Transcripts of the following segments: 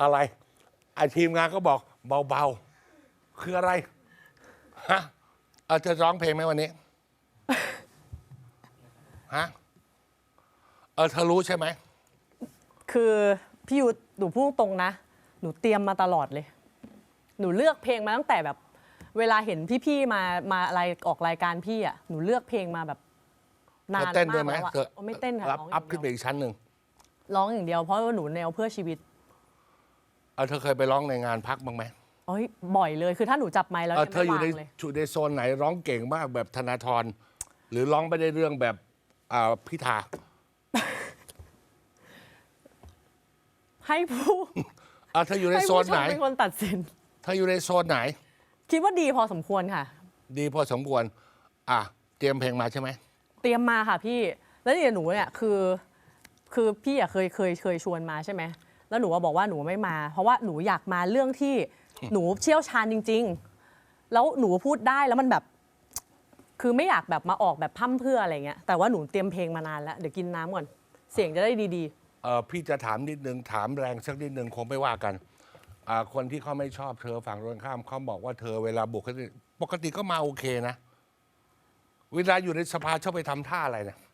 อะไรไอทีมงานก็บอกเบาๆ คืออะไรฮะเอาจะร้องเพลงไหมวันนี้ฮะเออเธอรู้ใช่ไหม คือพี่ยุทธหนูพูดตรงนะ หนูเตรียมมาตลอดเลย หนูเลือกเพลงมาตั้งแต่แบบ เวลาเห็นพี่ๆมามาอะไรออกรายการพี่อะหนูเลือกเพลงมาแบบนาเธอนเต้นด้วยไหมมากแล้วอะเธอไม่เต้นค่ะรับร้องออัย่าพงขึ้นไปเดียวอีกชั้นหนึ่ง ร้องอย่างเดียวเพราะว่าหนูแนวเพื่อชีวิต เอาเธอเคยไปร้องในงานพักบ้างไหมโอ้ยบ่อยเลยคือถ้าหนูจับไมค์แล้วเออจะเธอไม่อยู่วาในงเลยอยู่ในโซนไหนร้องเก่งมากแบบธนาธรหรือร้องไม่ได้เรื่องแบบอ่าพิธาให้ผู้อะเธออยู่ในให้โซผู้นชไหน มเป็นคนตัดสิน เธออยู่ในโซนไหน คิดว่าดีพอสมควรค่ะ ดีพอสมควร อะ เตรียมเพลงมาใช่ไหม เตรียมมาค่ะพี่ แล้วเนี่ยหนูเนี่ยคือ คือพี่อะเคยเคยเคยชวนมาใช่ไหม แล้วหนูว่าบอกว่าหนูไม่มา เพราะว่าหนูอยากมาเรื่องที่หนูเชี่ยวชาญจริง ๆ แล้วหนูพูดได้แล้วมันแบบ คือไม่อยากแบบมาออกแบบพร่ำเพรื่ออะไรเงี้ยแต่ว่าหนูเตรียมเพลงมานานแล้วเดี๋ยวกินน้ำก่อนเสียงจะได้ดีเออพี่จะถามนิดนึงถามแรงสักนิดนึงคงไม่ว่ากันอ่าคนที่เขาไม่ชอบเธอฝั่งตรงข้ามเขาบอกว่าเธอเวลาบุกเขาปกติก็มาโอเคนะ เวลาอยู่ในสภาชอบไปทำท่าอะไรนะๆ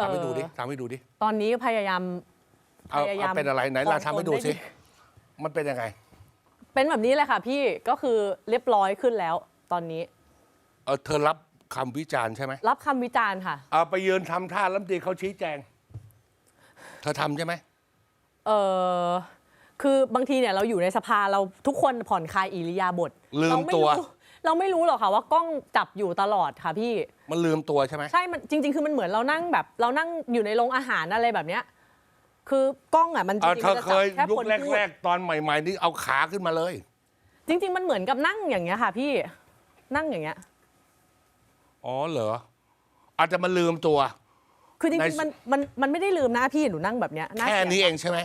ทำให้ดูดิเออทำให้ดูดิ ตอนนี้พยายามเอาพยายามเอาเป็นอะไรไหนล่ะคอนโทรลทำให้ดูได้สิดีมันเป็นยังไง เป็นแบบนี้เลยค่ะพี่ก็คือเรียบร้อยขึ้นแล้วตอนนี้ เออเธอรับคำวิจารณ์ใช่ไหมรับคำวิจารณ์ค่ะ เอาไปยืนทำท่าแล้วตีเขาชี้แจง เธอทำใช่ไหม เออคือบางทีเนี่ยเราอยู่ในสภาเราทุกคนผ่อนคลายอิริยาบถลืมเราไตัว รู้ เราไม่รู้หรอกค่ะว่ากล้องจับอยู่ตลอดค่ะพี่ มันลืมตัวใช่ไหมใช่มันจริง ๆ คือมันเหมือนเรานั่งแบบ เรานั่งอยู่ในโรงอาหารอะไรแบบเนี้ยคือกล้องอะมันจเออริงเธๆอมันจะเคจับยแค่ยุคคนพูดแรก ๆ ตอนใหม่ ๆ นี่เอาขาขึ้นมาเลย จริง ๆ มันเหมือนกับนั่งอย่างเงี้ยค่ะ พี่นั่งอย่างเงี้ย อ๋อเหรอ อาจจะมาลืมตัว คือจในริงๆมันมันมันไม่ได้ลืมนะพี่หนูนั่งแบบเนี้ยาแค่กลียดนี้เองใช่ไหม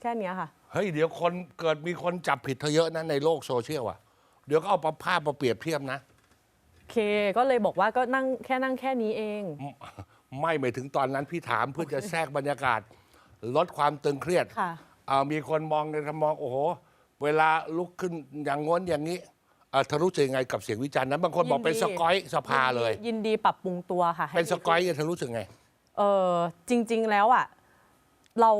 แค่เนี้ยค่ะ เฮ้ย เดี๋ยวคนเกิดมีคนจับผิดเธอเยอะนะในโลกโซเชียลอะ เดี๋ยวก็เอาภาพมาเปรียบเทียบนะ โอเค ก็เลยบอกว่าก็นั่งแค่นั่งแค่นี้เอง ไม่หมายถึงตอนนั้นพี่ถามเพื่อจะแทรกบรรยากาศ ลดความตึงเครียดค่ะอ่ามีคนมองในทำมอง โอ้โห เวลาลุกขึ้นอย่างง้นอย่างนี้อ่าเธอรู้สึกยังไงกับเสียงวิจารณ์นั้นบางคนบอกเป็นยินดีสกอยสภาเลย นดียินดีปรับปรุงตัวค่ะให้เป็นสดีกอยเธอรู้สึกไง เออจริง ๆ แล้วอะเรา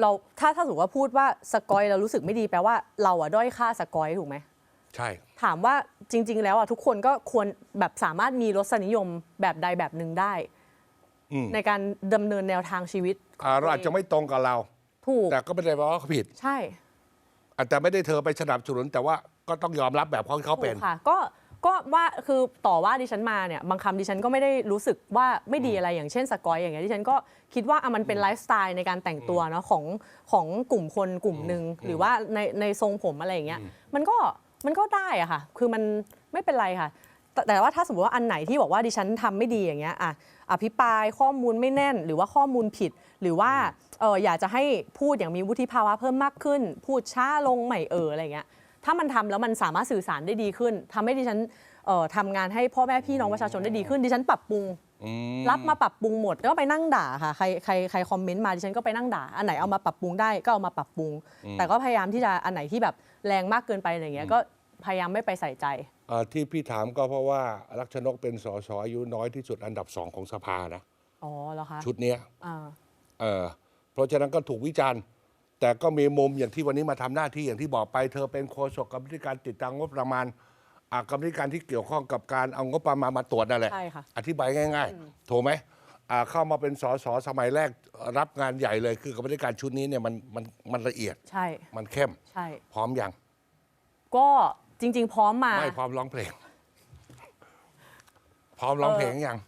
เราถ้าถ้าสมมติว่าพูดว่าสกอยเรารู้สึกไม่ดีแปลว่าเราอะด้อยค่าสกอยถูกไหม ใช่ ถามว่าจริง ๆ แล้วอะทุกคนก็ควรแบบสามารถมีรสนิยมแบบใดแบบหนึ่งได้ อืมในการดำเนินแนวทางชีวิตขงอ่าเราตัวอาจจะไม่ตรงกับเรา ถูกแต่ก็ไม่ได้แปลว่าเขาผิด ใช่ อาจจะไม่ได้เธอไปสนับสนุน แต่ว่าก็ต้องยอมรับแบบเขาที่เขาเป็น ถูกค่ะก็ก็ว่าคือต่อว่าดิฉันมาเนี่ยบางคำดิฉันก็ไม่ได้รู้สึกว่าไม่ดีอะไรอย่างเช่นสกอยอย่างเงี้ยดิฉันก็คิดว่าอะมันเป็นไลฟ์สไตล์ในการแต่งตัวเนาะของของกลุ่มคนกลุ่มหนึ่งหรือว่าในในทรงผมอะไรอย่างเงี้ยมันก็ มันก็ได้อะค่ะ คือมันไม่เป็นไรค่ะแต่แต่ว่าถ้าสมมติว่าอันไหนที่บอกว่าดิฉันทำไม่ดีอย่างเงี้ยอะอภิปรายข้อมูลไม่แน่น หรือว่าข้อมูลผิด หรือว่าเอออยากจะให้พูดอย่างมีวุฒิภาวะเพิ่มมากขึ้น พูดช้าลงใหม่เอออะไรเงี้ยถ้ามันทำแล้วมันสามารถสื่อสารได้ดีขึ้นทำให้ดิฉันเอ่อทำงานให้พ่อแม่พี่น้องประชาชนได้ดีขึ้นดิฉันปรับปรุงรับมาปรับปรุงหมดแล้วก็ไปนั่งด่าค่ะใครใครใครคอมเมนต์มาดิฉันก็ไปนั่งด่าอันไหนเอามาปรับปรุงได้ก็เอามาปรับปรุง แต่ก็พยายามที่จะอันไหนที่แบบ แรงมากเกินไปอะไรเงี้ยก็พยายามไม่ไปใส่ใจ เอ่อที่พี่ถามก็เพราะว่ารักชนกเป็นสสอายุน้อยที่สุดอันดับสองของสภานะ อ๋อเหรอคะชุดเนี้ยอ่าเออเพราะฉะนั้นก็ถูกวิจารณ์ แต่ก็มีมุมอย่างที่วันนี้มาทำหน้าที่อย่างที่บอกไป เธอเป็นโฆษกกรรมธิการติดตามงบประมาณอ่ากรรมธิการที่เกี่ยวข้องกับการเอางบประมาณมาตรวจนั่นแหละ ใช่ค่ะ อธิบายง่ายๆ ถูกไหมอ่าเข้ามาเป็นสสสมัยแรกรับงานใหญ่เลย คือกรรมธิการชุดนี้เนี่ยมันมันมันละเอียด ใช่มันเข้ม ใช่ พร้อมยัง ก็จริง ๆ พร้อมมา ไม่พร้อมร้องเพลง พร้อมร้องเพลงยัง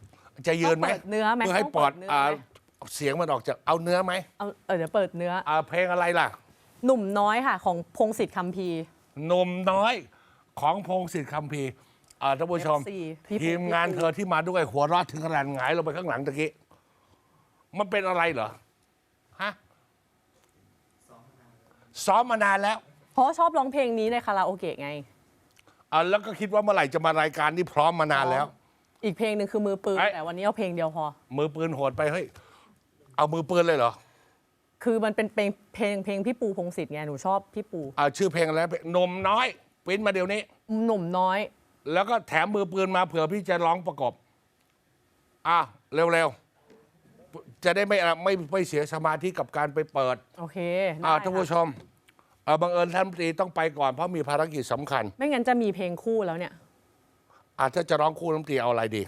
จะยืนไหมต้องเปิดเนื้อไหมเพื่อให้ต้องปเปิอดดเนื้ออ่าไหม เสียงมันออกจากเอาเนื้อไหมเอาเออเดี๋ยวเปิดเนื้อ อ่าเพลงอะไรล่ะ หนุ่มน้อยค่ะของพงศิษฐ์คำพีร์ หนุ่มน้อยของพงศิษฐ์คำพีร์อ่าท่านผู้ชม FC พี่ทีมงานพี่เธอที่มาด้วยหัวเรอดถึงขนาดหงายลงไปข้างหลังตะกี้ มันเป็นอะไรเหรอ ฮะ ซ้อมมานานแล้ว เพราะชอบร้องเพลงนี้ในคาราโอเกะไง อ่าแล้วก็คิดว่าเมื่อไหร่จะมารายการนี่พร้อมมานานแล้ว อีกเพลงหนึ่งคือมือปืน ไอ้ แต่วันนี้เอาเพลงเดียวพอ มือปืนโหดไปเฮ้ยเอามือปืนเลยเหรอคือมันเป็นเพลงเพลงเพลงพี่ปูพงศิษฐ์ไงหนูชอบพี่ปูอ่าชื่อเพลงอะไรเพลงนมน้อยปริ้นมาเดี๋ยวนี้ หนุ่มน้อย แล้วก็แถมมือปืนมาเผื่อพี่จะร้องประกอบ อะเร็วๆ จะได้ไม่ไม่ไม่เสียสมาธิกับการไปเปิดโอเคอ่าได้ท่านผู้ค่ะชม เอ่อบังเอิญท่านรัฐมนตรีต้องไปก่อนเพราะมีภารกิจสำคัญ ไม่งั้นจะมีเพลงคู่แล้วเนี่ย อาจจะถ้าจะร้องคู่รัฐมนตรีเอาอะไรดี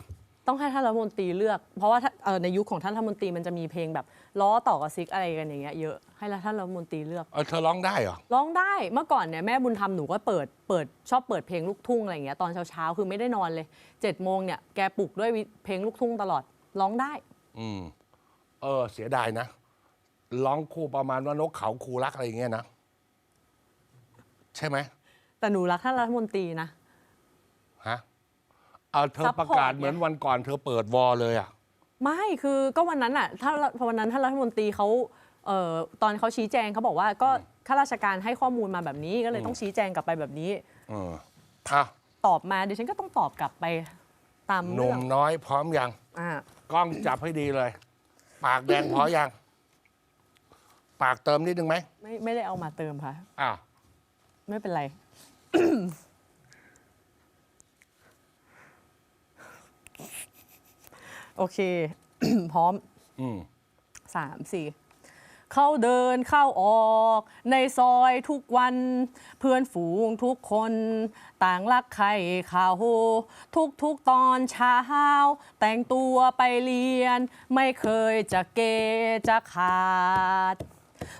ต้องให้ท่านรัฐมนตรีเลือก เพราะว่าถ้าเอ่อในยุคของท่านรัฐมนตรีมันจะมีเพลงแบบล้อต่อกับซิกอะไรกันอย่างเงี้ยเยอะให้ท่านรัฐมนตรีเลือก เออเธอร้องได้เหรอ ร้องได้เมื่อก่อนเนี่ยแม่บุญธรรมหนูก็เปิดเปิดชอบเปิดเพลงลูกทุ่งอะไรอย่างเงี้ยตอนเช้าๆคือไม่ได้นอนเลยเจ็ดโมงเนี่ยแกปลุกด้วยวิเพลงลูกทุ่งตลอดร้องได้ อืม เออ เสียดายนะ ร้องคู่ประมาณว่านกเขาคูรักอะไรอย่างเงี้ยนะ ใช่ไหมแต่หนูรักท่านรัฐมนตรีนะ ฮะเอาเธอ Support ประกาศเหมือนวันก่อนเธอเปิดวอลเลยอะ ไม่คือก็วันนั้นอะถ้าพอวันนั้นท่านรัฐมนตรีเขาเอ่อตอนเขาชี้แจงเขาบอกว่าก็ข้าราชการให้ข้อมูลมาแบบนี้ก็เลยต้องชี้แจงกลับไปแบบนี้ เอออะตอบมาดิฉันก็ต้องตอบกลับไปตามหนุ่เรื่อมงน้อยพร้อมยัง อ่ากล้องจับให้ดีเลย ปากแดงพอยัง ปากเติมนิดนึงไหมไม่ไม่ได้เอามาเติมค่ะ อ้าว ไม่เป็นไร โอเค พร้อมอืมสามสี่เขาเดินเข้าออก ในซอยทุกวัน เพื่อนฝูงทุกคน ต่างรักใครเขาทุกทุกๆตอนเช้า แต่งตัวไปเรียน ไม่เคยจะเกจะขาด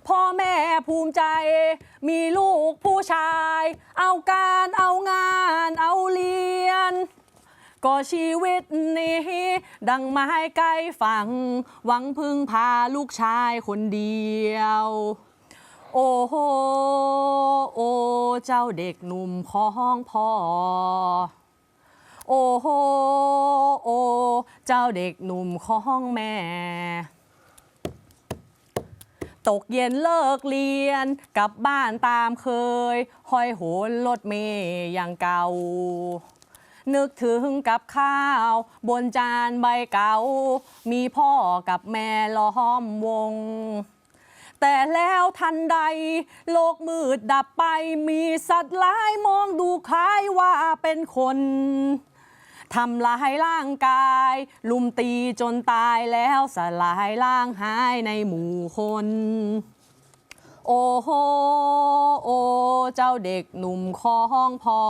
พ่อแม่ภูมิใจ มีลูกผู้ชาย เอาการเอางานเอาเรียน ก็ชีวิตนี้ ดังไม้ใกล้ฝั่งหวังพึ่งพาลูกชายคนเดียว โอ้โหโอ้เจ้าเด็กหนุ่มของพ่อโอ้โหโอ้เจ้าเด็กหนุ่มของแม่ ตกเย็นเลิกเรียน กลับบ้านตามเคย ห้อยโหนรถเมย์อย่างเก่า นึกถึงกับข้าว บนจานใบเก่า มีพ่อกับแม่ล้อมวง แต่แล้วทันใด โลกมืดดับไปมีสัตว์ร้ายมองดูคล้ายว่าเป็นคน ทำลายร่างกาย ลุมตีจนตายแล้วสลายร่างหายในหมู่คน โอ้โหโอ้เจ้าเด็กหนุ่มของพ่อ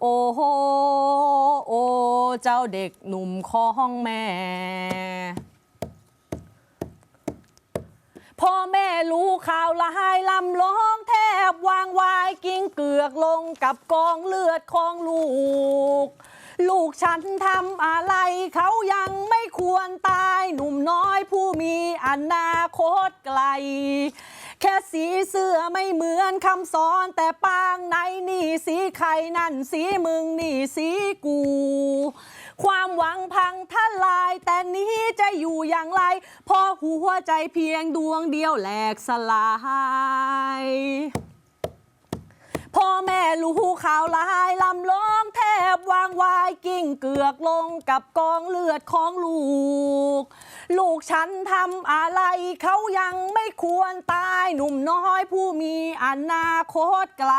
โอ้โหโอ้เจ้าเด็กหนุ่มของแม่ พ่อแม่รู้ข่าวละหายลำร้องแทบวางวายกิ้งเกือกลงกับกองเลือดของลูก ลูกฉันทำอะไรเขายังไม่ควรตายหนุ่มน้อยผู้มีอนาคตไกล แค่สีเสื้อไม่เหมือนคำสอนแต่ปางไหนนี่สีใครนั่นสีมึงนี่สีกู ความหวังพังทลาย แต่นี้จะอยู่อย่างไร พอหัวใจเพียงดวงเดียวแหลกสลายพ่อแม่รู้ข่าวลายลำล้องแทบวางวาย กิ้งเกือกลงกับกองเลือดของลูก ลูกฉันทำอะไรเขายังไม่ควรตาย หนุ่มน้อยผู้มีอนาคตไกล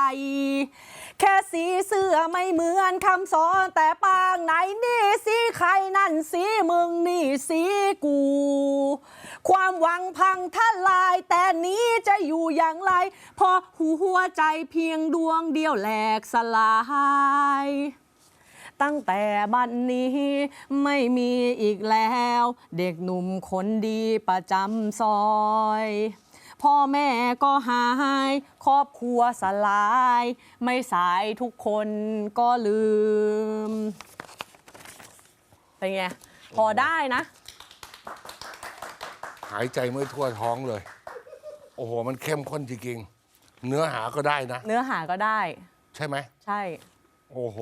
แค่สีเสื้อไม่เหมือนคำสอนแต่ปางไหนนี่สีใครนั่นสีมึงนี่สีกู ความหวังพังทลาย แต่นี้จะอยู่อย่างไร พอหัวใจเพียงดวงเดียวแหลกสลาย ตั้งแต่บัดนนี้ไม่มีอีกแล้ว เด็กหนุ่มคนดีประจำซอยพ่อแม่ก็หาย ครอบครัวสลาย ไม่สายทุกคนก็ลืม เป็นไง พอได้นะ หายใจไม่ทั่วท้องเลย โอ้โห มันเข้มข้นจริงๆ เนื้อหาก็ได้นะ เนื้อหาก็ได้ ใช่ไหม ใช่ โอ้โห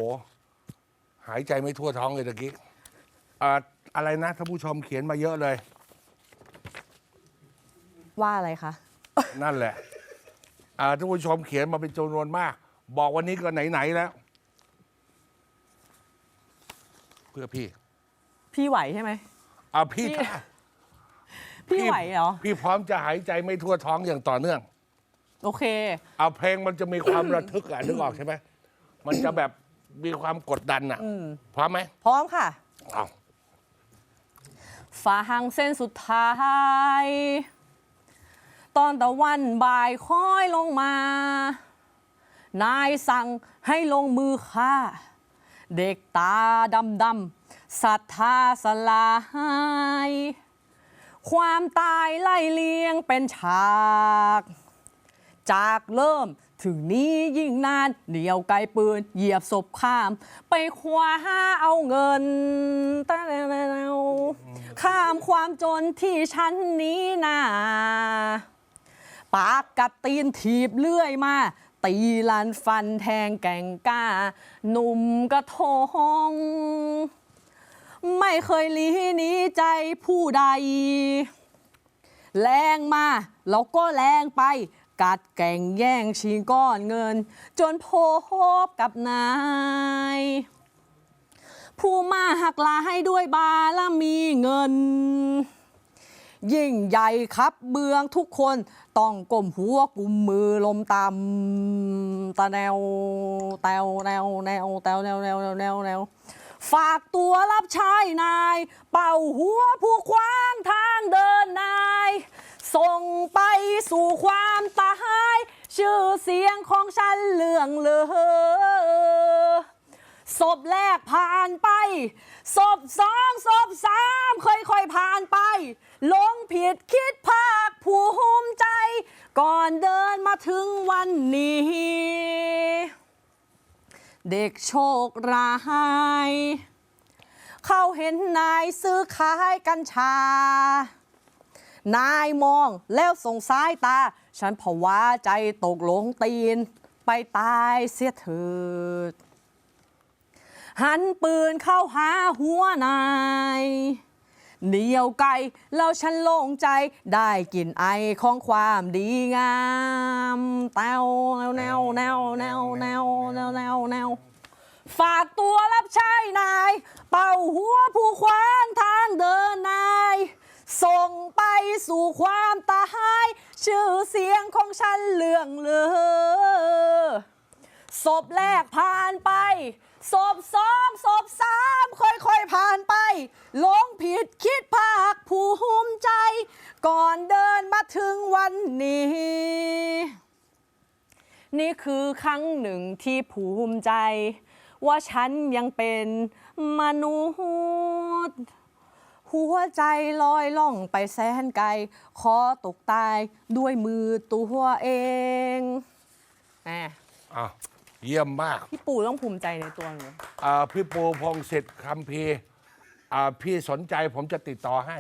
หายใจไม่ทั่วท้องเลยตะกี้อ่าอะไรนะท่านผู้ชมเขียนมาเยอะเลย ว่าอะไรคะ นั่นแหละอ่าท่านผู้ชมเขียนมาเป็นจำนวนมาก บอกวันนี้ก็ไหน ๆ แล้ว เพื่อพี่พี่ไหวใช่ไหม อ่าพี่พี่ ถ้าพี่ไหวเหรอ พี่พร้อมจะหายใจไม่ทั่วท้องอย่างต่อเนื่อง โอเค เอาเพลงมันจะมีความ ระทึกอะนึกออกใช่ไหมมันจะแบบ มีความกดดันอะพร้อมไหมพร้อมค่ะเอาฝาหางเส้นสุดท้าย ตอนตะวันบ่ายค่อยลงมา นายสั่งให้ลงมือฆ่า เด็กตาดำดำๆศรัทธาสลาย ความตายไล่เลียงเป็นฉาก จากเริ่ม ถึงนี้ยิ่งนานเหนียวไกลปืน เหยียบศพข้าม ไปคว้าเอาเงินตะแล้วข้ามความจนที่ชั้นนี้นาปากกัดตีนถีบเลื่อยมา ตีลันฟันแทงแก่งกล้า หนุ่มกระทง ไม่เคยหลีหนีใจผู้ใด แรงมาเราก็แรงไป กัดแก่งแย่งชิงก้อนเงิน จนโพบกับนาย ผู้มาหักลาให้ด้วยบารมีเงิน ยิ่งใหญ่ครับเบืองทุกคนต้องก้มหัวกุมมือลมตำตาแนวแตวแนวแนวแตวแนวแนวแนวแนวแนวฝากตัวรับใช้นาย เป่าหัวผู้ขวางทางเดินนาย ไปสู่ความตาย ชื่อเสียงของฉันเลื่องเลือศพแรกผ่านไป ศพสองศพสามค่อยๆผ่านไปหลงผิดคิดภาคภูมิใจ ก่อนเดินมาถึงวันนี้ เด็กโชคร้ายเขาเห็นนายซื้อขายกัญชา นายมองแล้วส่งสายตา ฉันผวาใจตกหลงตีน ไปตายเสียเถิด หันปืนเข้าหาหัวนายเหนียวไกลแล้วฉันโล่งใจได้กลิ่นไอของความดีงามแตวแนวแนวแนวแนวแนวแนวแนวฝากตัวรับใช้นาย เป่าหัวผู้ขว สู่ความตายชื่อเสียงของฉันเลื่องเลือศพแรกผ่านไปศพสองศพสามค่อยๆผ่านไปหลงผิดคิดภาคภูมิใจ ก่อนเดินมาถึงวันนี้ นี่คือครั้งหนึ่งที่ภูมิใจ ว่าฉันยังเป็นมนุษย์ หัวใจลอยล่องไปแสนไกล ขอตกตายด้วยมือตัวเองแหมอะเยี่ยมมากพี่ปูต้องภูมิใจในตัวหนูอ่าพี่ปูพงศิษฐ์คำพีร์อ่าพี่สนใจผมจะติดต่อให้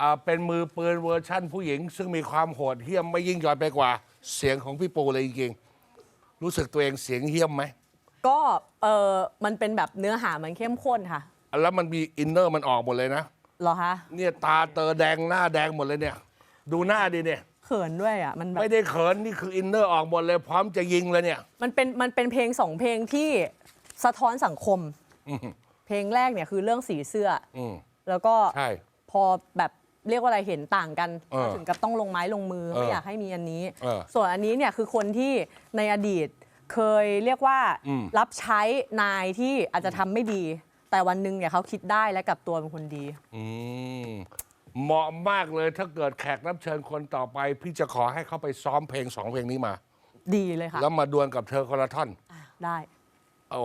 อ่าเป็นมือปืนเวอร์ชั่นผู้หญิง ซึ่งมีความโหดเหี้ยมไม่ยิ่งหย่อนไปกว่า เสียงของพี่ปูเลยจริงๆรู้สึกตัวเองเสียงเหี้ยมไหม ก็เออมันเป็นแบบเนื้อหามันเข้มข้นค่ะ แล้วมันมีอินเนอร์มันออกหมดเลยนะเหรอคะเนี่ยตาเตอแดงหน้าแดงหมดเลยเนี่ย ดูหน้าดิเนี่ย เขินด้วยอะมันแบบไม่ได้เขินนี่คืออินเนอร์ออกหมดเลย พร้อมจะยิงเลยเนี่ย มันเป็นมันเป็นเพลงสองเพลงที่สะท้อนสังคมอืมเพลงแรกเนี่ยคือเรื่องสีเสื้ออืมแล้วก็ใช่พอแบบเรียกว่าอะไรเห็นต่างกันเออถึงกับต้องลงไม้ลงมือ เออไม่อยากให้มีอันนี้ เออส่วนอันนี้เนี่ยคือคนที่ในอดีตเคยเรียกว่าอืม รับใช้นายที่อาจจะทำไม่ดี แต่วันหนึ่งเนี่ยเขาคิดได้และกลับตัวเป็นคนดี อืมเหมาะมากเลยถ้าเกิดแขกรับเชิญคนต่อไป พี่จะขอให้เขาไปซ้อมเพลงสองเพลงนี้มา ดีเลยค่ะ แล้วมาดวลกับเธอคนละท่อนอะได้โอ้